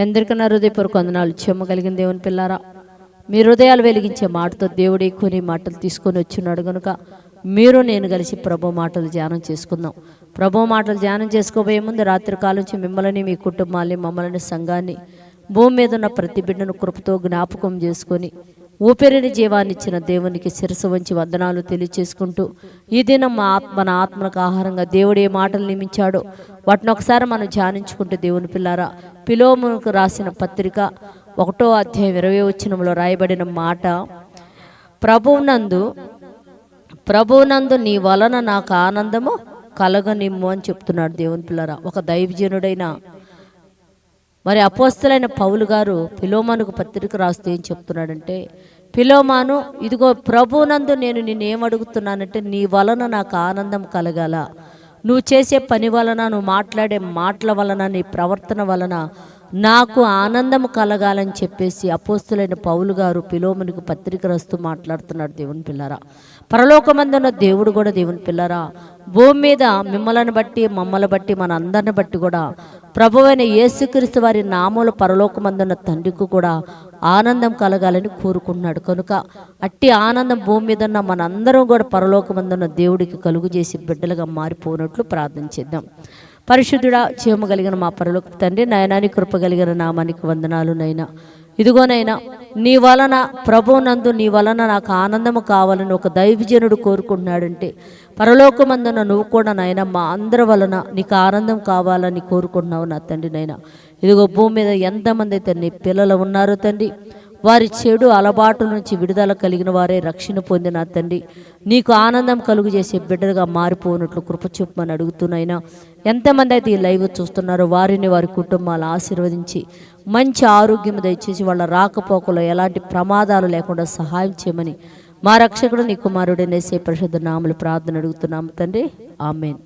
మీ అందరికన్నా హృదయపూర్వక వందనాలు. చెమ్మ కలిగిన దేవుని పిల్లారా మీ హృదయాలు వెలిగించే మాటతో దేవుడే కొన్ని మాటలు తీసుకొని వచ్చినాడు కనుక మీరు నేను కలిసి ప్రభు మాటలు ధ్యానం చేసుకుందాం. ప్రభు మాటలు ధ్యానం చేసుకోబోయే ముందు రాత్రి కాలం నుంచి మిమ్మల్ని మీ కుటుంబాన్ని మమ్మల్ని సంఘాన్ని భూమి మీద ఉన్న ప్రతి బిడ్డను కృపతో జ్ఞాపకం చేసుకొని ఊపిరిని జీవాన్ని ఇచ్చిన దేవునికి శిరసు వంచి వందనాలు తెలియచేసుకుంటూ ఈ దినం మా ఆత్మ మన ఆత్మకు ఆహారంగా దేవుడు ఏ మాటలు నియమించాడో. వాటిని ఒకసారి మనం ధ్యానించుకుంటే దేవుని పిల్లారా పిలోమునకు రాసిన పత్రిక ఒకటో అధ్యాయం ఇరవై వచ్చినంలో రాయబడిన మాట ప్రభువునందు ప్రభువునందు నీ వలన నాకు ఆనందము కలగనిమ్ము అని చెప్తున్నాడు దేవుని పిల్లరా. ఒక దైవజనుడైన మరి అపోస్తులైన పౌలు గారు పిలోమానుకు పత్రిక రాస్తూ ఏం చెప్తున్నాడంటే పిలోమాను ఇదిగో ప్రభునందు నేను నిన్ను అడుగుతున్నానంటే నీ వలన నాకు ఆనందం కలగాల. నువ్వు చేసే పని వలన నువ్వు మాట్లాడే మాటల వలన నీ ప్రవర్తన వలన నాకు ఆనందం కలగాలని చెప్పేసి అపోస్తులైన పౌలు గారు పిలోమునికి పత్రిక రాస్తూ మాట్లాడుతున్నాడు దేవుని పిల్లరా. పరలోకమందున్న దేవుడు కూడా దేవుని పిల్లరా. భూమి మీద మిమ్మల్ని బట్టి మమ్మల్ని బట్టి మన అందరిని బట్టి కూడా ప్రభువైన యేసుక్రీస్తు వారి నామూల పరలోకమందున్న తండ్రికి కూడా ఆనందం కలగాలని కోరుకుంటున్నాడు. కనుక అట్టి ఆనందం భూమి మీద ఉన్న మనందరం కూడా పరలోకమందున్న దేవుడికి కలుగు చేసి బిడ్డలుగా మారిపోనట్లు ప్రార్థన చేద్దాం. పరిశుద్ధుడా చీమ కలిగిన మా పరలోక తండ్రి నయనాని కృప కలిగిన నామానికి వందనాలు నైనా. ఇదిగోనైనా నీ వలన ప్రభునందు నీ వలన నాకు ఆనందము కావాలని ఒక దైవజనుడు కోరుకుంటున్నాడంటే పరలోకమందున నువ్వు కూడా నాయన మా అందరి వలన నీకు ఆనందం కావాలని కోరుకుంటున్నావు నా తండ్రి నైనా. ఇదిగో భూమి మీద ఎంతమంది అయితే నీ పిల్లలు ఉన్నారో తండ్రి వారి చెడు అలవాటు నుంచి విడుదల కలిగిన వారే రక్షణ పొందిన తండ్రి. నీకు ఆనందం కలుగు చేసే బిడ్డలుగా మారిపోనట్లు కృప చూపమని అడుగుతున్నాయినా ఎంతమంది అయితే ఈ లైవ్ చూస్తున్నారో వారిని వారి కుటుంబాలు ఆశీర్వదించి మంచి ఆరోగ్యం దయచేసి వాళ్ళ రాకపోకలో ఎలాంటి ప్రమాదాలు లేకుండా సహాయం చేయమని మా రక్షకుడు నీ కుమారుడనేసే పరిషత్ నామలు ప్రార్థన అడుగుతున్నాము తండ్రి. ఆమెన్.